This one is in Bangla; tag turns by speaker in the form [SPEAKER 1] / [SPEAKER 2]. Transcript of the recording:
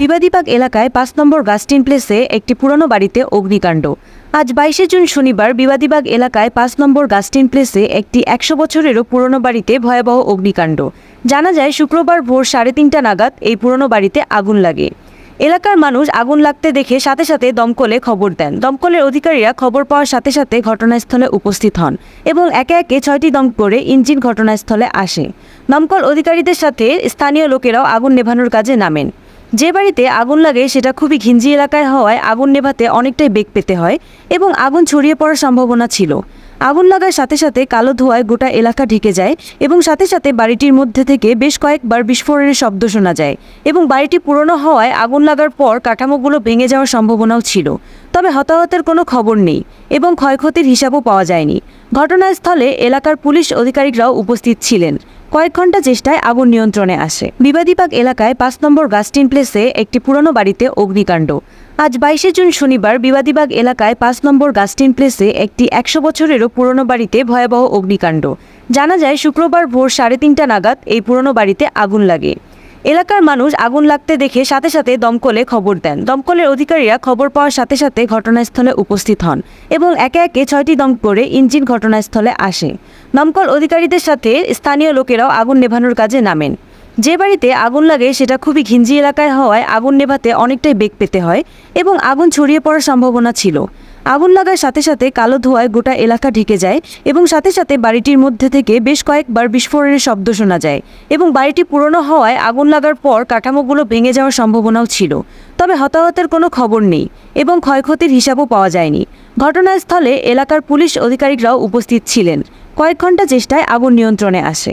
[SPEAKER 1] বিবাদীবাগ এলাকায় পাঁচ নম্বর গাস্টিন প্লেসে একটি পুরনো বাড়িতে অগ্নিকাণ্ড। আজ বাইশে জুন শনিবার বিবাদীবাগ এলাকায় পাঁচ নম্বর গাস্টিন প্লেসে একটি একশো বছরেরও পুরনো বাড়িতে ভয়াবহ অগ্নিকাণ্ড। জানা যায়, শুক্রবার ভোর সাড়ে তিনটা নাগাদ এই পুরনো বাড়িতে আগুন লাগে। এলাকার মানুষ আগুন লাগতে দেখে সাথে সাথে দমকলে খবর দেন। দমকলের অধিকারীরা খবর পাওয়ার সাথে সাথে ঘটনাস্থলে উপস্থিত হন এবং একে একে ছয়টি দমকলে ইঞ্জিন ঘটনাস্থলে আসে। দমকল অধিকারীদের সাথে স্থানীয় লোকেরাও আগুন নেভানোর কাজে নামেন। যে বাড়িতে আগুন লাগে সেটা খুবই ঘিঞ্জি এলাকায় হওয়ায় আগুন নেভাতে অনেকটাই বেগ পেতে হয় এবং আগুন ছড়িয়ে পড়ার সম্ভাবনা ছিল। আগুন লাগার সাথে সাথে কালো ধোঁয়ায় গোটা এলাকা ঢেকে যায় এবং সাথে সাথে বাড়িটির মধ্যে থেকে বেশ কয়েকবার বিস্ফোরণের শব্দ শোনা যায় এবং বাড়িটি পুরনো হওয়ায় আগুন লাগার পর কাঠামোগুলো ভেঙে যাওয়ার সম্ভাবনাও ছিল। তবে হতাহতের কোনো খবর নেই এবং ক্ষয়ক্ষতির হিসাবও পাওয়া যায়নি। ঘটনাস্থলে এলাকার পুলিশ আধিকারিকরাও উপস্থিত ছিলেন। কয়েক ঘণ্টা চেষ্টায় আগুন নিয়ন্ত্রণে আসে। বিবাদীবাগ এলাকায় পাঁচ নম্বর গাস্টিন প্লেসে একটি পুরনো বাড়িতে অগ্নিকাণ্ড। আজ বাইশে জুন শনিবার বিবাদীবাগ এলাকায় পাঁচ নম্বর গাস্টিন প্লেসে একটি একশো বছরেরও পুরনো বাড়িতে ভয়াবহ অগ্নিকাণ্ড। জানা যায়, শুক্রবার ভোর সাড়ে তিনটা নাগাদ এই পুরনো বাড়িতে আগুন লাগে। এলাকার মানুষ আগুন লাগতে দেখে সাথে সাথে দমকলে খবর দেন। দমকলের অধিকারীরা খবর পাওয়ার সাথে সাথে ঘটনাস্থলে উপস্থিত হন এবং একে একে ছয়টি দমকলে ইঞ্জিন ঘটনাস্থলে আসে। দমকল অধিকারীদের সাথে স্থানীয় লোকেরাও আগুন নেভানোর কাজে নামেন। যে বাড়িতে আগুন লাগে সেটা খুবই ঘিঞ্জি এলাকায় হওয়ায় আগুন নেভাতে অনেকটাই বেগ পেতে হয় এবং আগুন ছড়িয়ে পড়ার সম্ভাবনা ছিল। আগুন লাগার সাথে সাথে কালো ধোঁয়ায় গোটা এলাকা ঢেকে যায় এবং সাথে সাথে বাড়িটির মধ্যে থেকে বেশ কয়েকবার বিস্ফোরণের শব্দ শোনা যায় এবং বাড়িটি পুরনো হওয়ায় আগুন লাগার পর কাঠামোগুলো ভেঙে যাওয়ার সম্ভাবনাও ছিল। তবে হতাহতের কোনো খবর নেই এবং ক্ষয়ক্ষতির হিসাবও পাওয়া যায়নি। ঘটনাস্থলে এলাকার পুলিশ আধিকারিকরাও উপস্থিত ছিলেন। কয়েক ঘণ্টা চেষ্টায় আগুন নিয়ন্ত্রণে আসে।